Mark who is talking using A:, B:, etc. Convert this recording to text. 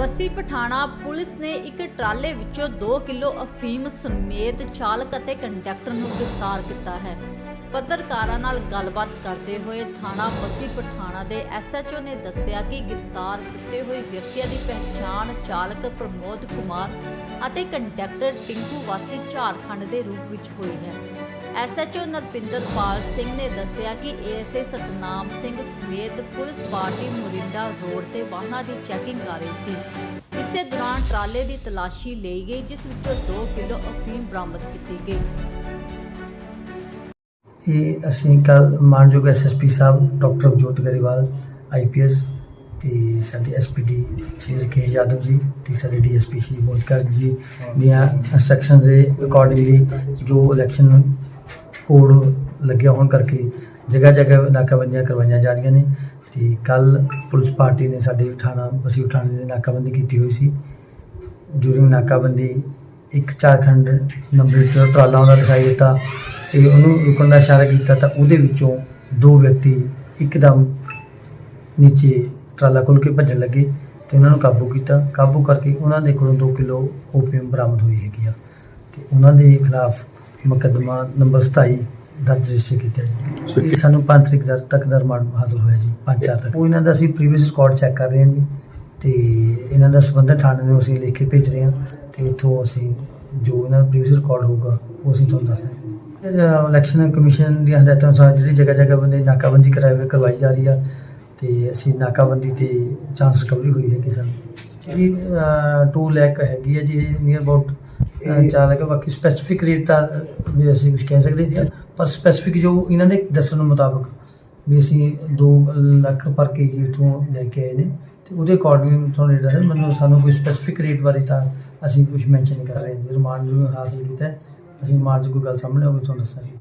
A: Bassi Pathana police ਨੇ ਇੱਕ ਟਰਾਲੇ ਵਿੱਚੋਂ 2 ਕਿਲੋ ਅਫੀਮ ਸਮੇਤ ਚਾਲਕ ਅਤੇ ਕੰਡਕਟਰ ਨੂੰ ਗ੍ਰਿਫਤਾਰ ਕੀਤਾ ਹੈ। ਪੱਤਰਕਾਰਾਂ ਨਾਲ ਗੱਲਬਾਤ ਕਰਦੇ ਹੋਏ ਥਾਣਾ ਬੱਸੀ ਪਠਾਣਾ ਦੇ ਐਸਐਚਓ ਨੇ ਦੱਸਿਆ ਕਿ ਗ੍ਰਿਫਤਾਰ ਕੀਤੇ ਹੋਏ ਵਿਅਕਤੀਆਂ ਦੀ ਪਹਿਚਾਣ ਚਾਲਕ ਪ੍ਰਮੋਦ ਕੁਮਾਰ ਅਤੇ ਕੰਡਕਟਰ ਟਿੰਕੂ ਵਾਸੀ ਝਾਰਖੰਡ ਦੇ ਰੂਪ ਵਿੱਚ ਹੋਈ ਹੈ। ਐਸਐਚਓ ਨਰਪਿੰਦਰਪਾਲ ਸਿੰਘ ਨੇ ਦੱਸਿਆ ਕਿ ਏਐਸਏ ਸਤਨਾਮ ਸਿੰਘ ਸਮੇਤ ਪੁਲਿਸ ਪਾਰਟੀ ਮੁਰਿੰਡਾ ਰੋਡ ਤੇ ਵਾਹਨਾਂ ਦੀ ਚੈਕਿੰਗ ਕਰ ਰਹੀ ਸੀ। ਇਸੇ ਦੌਰਾਨ ਟਰਾਲੇ ਦੀ ਤਲਾਸ਼ੀ ਲਈ ਗਈ, ਜਿਸ ਵਿੱਚੋਂ 2 ਕਿਲੋ ਅਫੀਮ ਬਰਾਮਦ ਕੀਤੀ ਗਈ।
B: ਇਹ ਅਸੀਂ ਕੱਲ ਮਾਨਯੋਗ ਐਸਐਸਪੀ ਸਾਹਿਬ, ਡਾਕਟਰ ਅਵਜੋਤ ਗਰੇਵਾਲ ਆਈਪੀਐਸ ਤੇ ਸਾਡੇ ਐਸਪੀਡੀ ਸ਼੍ਰੀ ਕੇ ਯਾਦਵ ਜੀ ਤੇ ਸਾਡੇ ਡੀਐਸਪੀ ਸ਼੍ਰੀ ਮੋਦਕਰ ਜੀ ਦੀਆਂ ਇੰਸਟਰਕਸ਼ਨਸ ਦੇ ਅਕੋਰਡਿੰਗਲੀ ਜੋ ਇਲੈਕਸ਼ਨ ਕੋਡ ਲੱਗਿਆ ਹੋਣ ਕਰਕੇ ਜਗ੍ਹਾ ਜਗ੍ਹਾ ਨਾਕਾਬੰਦੀਆਂ ਕਰਵਾਈਆਂ ਜਾ ਰਹੀਆਂ ਨੇ ਤੇ ਕੱਲ ਪੁਲਿਸ ਪਾਰਟੀ ਨੇ ਸਾਡੇ ਥਾਣਾ ਬਸੀ ਥਾਣੇ ਦੇ ਨਾਕਾਬੰਦੀ ਕੀਤੀ ਹੋਈ ਸੀ। ਡਿਊਰਿੰਗ ਨਾਕਾਬੰਦੀ ਇੱਕ ਝਾਰਖੰਡ ਨੰਬਰ ਚ ਟਰਾਲਾ ਆਉਂਦਾ ਦਿਖਾਈ ਦਿੱਤਾ ਤੇ ਉਹਨੂੰ ਰੁਕਣ ਦਾ ਇਸ਼ਾਰਾ ਕੀਤਾ ਤਾਂ ਉਹਦੇ ਵਿੱਚੋਂ ਦੋ ਵਿਅਕਤੀ ਇੱਕਦਮ ਨੀਚੇ ਟਰਾਲਾ ਖੋਲ ਕੇ ਭੱਜਣ ਲੱਗੇ ਤੇ ਉਹਨਾਂ ਨੂੰ ਕਾਬੂ ਕੀਤਾ। ਕਾਬੂ ਕਰਕੇ ਉਹਨਾਂ ਦੇ ਕੋਲੋਂ 2 ਕਿਲੋ ਓਪੀਅਮ ਬਰਾਮਦ ਹੋਈ ਹੈਗੀ ਆ ਤੇ ਉਹਨਾਂ ਦੇ ਖਿਲਾਫ ਮੁਕੱਦਮਾ ਨੰਬਰ 27 ਦਰਜ ਰਜਿਸਟਰ ਕੀਤਾ ਜੀ। ਇਹ ਸਾਨੂੰ 5 ਤਰੀਕ ਦਰ ਤੱਕ ਦਾ ਰਿਮਾਂਡ ਹਾਸਲ ਹੋਇਆ ਜੀ 5-4 ਤੱਕ। ਉਹ ਇਹਨਾਂ ਦਾ ਅਸੀਂ ਪ੍ਰੀਵੀਅਸ ਰਿਕਾਰਡ ਚੈੱਕ ਕਰ ਰਹੇ ਹਾਂ ਜੀ। ਤੇ ਇਹਨਾਂ ਦਾ ਸੰਬੰਧਿਤ ਥਾਣੇ ਨੂੰ ਅਸੀਂ ਲਿਖ ਕੇ ਭੇਜ ਰਹੇ ਹਾਂ। ਤੇ ਇੱਥੋਂ ਅਸੀਂ ਜੋ ਇਹਨਾਂ ਦਾ ਪ੍ਰੀਵੀਅਸ ਰਿਕਾਰਡ ਹੋਊਗਾ ਉਹ ਅਸੀਂ ਤੁਹਾਨੂੰ ਦੱਸ ਦਾਂਗੇ ਇਲੈਕਸ਼ਨ ਕਮਿਸ਼ਨ ਦੀਆਂ ਹਦਾਇਤਾਂ ਅਨੁਸਾਰ ਜਿਹੜੀ ਜਗ੍ਹਾ ਜਗ੍ਹਾ ਬੰਦੇ ਨਾਕਾਬੰਦੀ ਕਰਾਈ ਕਰਵਾਈ ਜਾ ਰਹੀ ਆ ਤੇ ਅਸੀਂ ਨਾਕਾਬੰਦੀ ਤੇ ਚਾਂਸ ਰਿਕਵਰੀ ਹੋਈ ਹੈ ਕਿ ਸਾਨੂੰ ਜਿਹੜੀ 2 ਲੱਖ ਹੈਗੀ ਹੈ ਜੀ ਨੀਅਰ ਅਬਾਊਟ ਚਾਲਕ ਬਾਕੀ ਸਪੈਸੀਫਿਕ ਰੇਟ ਤਾਂ ਵੀ ਅਸੀਂ ਕੁਝ ਕਹਿ ਸਕਦੇ ਹਾਂ। ਪਰ ਸਪੈਸੀਫਿਕ ਜੋ ਇਹਨਾਂ ਦੇ ਦੱਸਣ ਮੁਤਾਬਕ ਵੀ ਅਸੀਂ 2 ਲੱਖ ਪਰ ਕੇਜੀ ਉਥੋਂ ਲੈ ਕੇ ਆਏ ਨੇ ਤੇ ਉਹਦੇ ਅਕੋਰਡਿੰਗ ਤੁਹਾਨੂੰ ਰੇਟ ਦੱਸਣ ਮੈਨੂੰ ਸਾਨੂੰ ਕੋਈ ਸਪੈਸੀਫਿਕ ਰੇਟ ਬਾਰੇ ਤਾਂ ਅਸੀਂ ਕੁਝ ਮੈਂਸ਼ਨ ਨਹੀਂ ਕਰ ਰਹੇ। ਜੀ ਰਿਮਾਂਡ ਨੂੰ ਹਾਸਲ ਕੀਤਾ ਅਸੀਂ ਰਿਮਾਂਡ 'ਚ ਕੋਈ ਗੱਲ ਸਾਹਮਣੇ ਆਊਗੀ, ਤੁਹਾਨੂੰ ਦੱਸਾਂਗੇ।